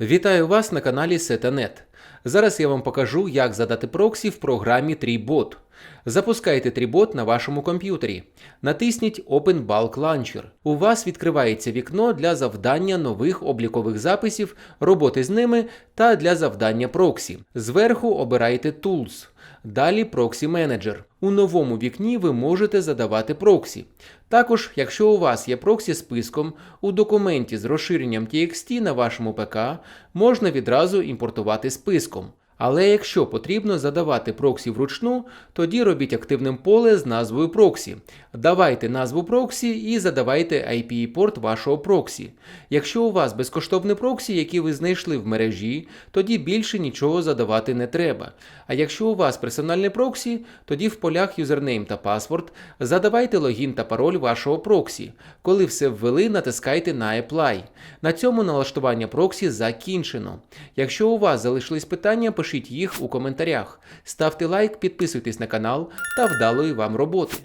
Вітаю вас на каналі Setanet. Зараз я вам покажу, як задати проксі в програмі Tribot. Запускайте Tribot на вашому комп'ютері. Натисніть Open Bulk Launcher. У вас відкривається вікно для завдання нових облікових записів, роботи з ними та для завдання проксі. Зверху обирайте Tools. Далі Proxy Manager. У новому вікні ви можете задавати проксі. Також, якщо у вас є проксі списком, у документі з розширенням TXT на вашому ПК можна відразу імпортувати списком. Але якщо потрібно задавати проксі вручну, тоді робіть активним поле з назвою проксі. Давайте назву проксі і задавайте IP-порт вашого проксі. Якщо у вас безкоштовний проксі, який ви знайшли в мережі, тоді більше нічого задавати не треба. А якщо у вас персональний проксі, тоді в полях юзернейм та паспорт задавайте логін та пароль вашого проксі. Коли все ввели, натискайте на Apply. На цьому налаштування проксі закінчено. Якщо у вас залишились питання, пишіть їх у коментарях. Ставте лайк, підписуйтесь на канал та вдалої вам роботи.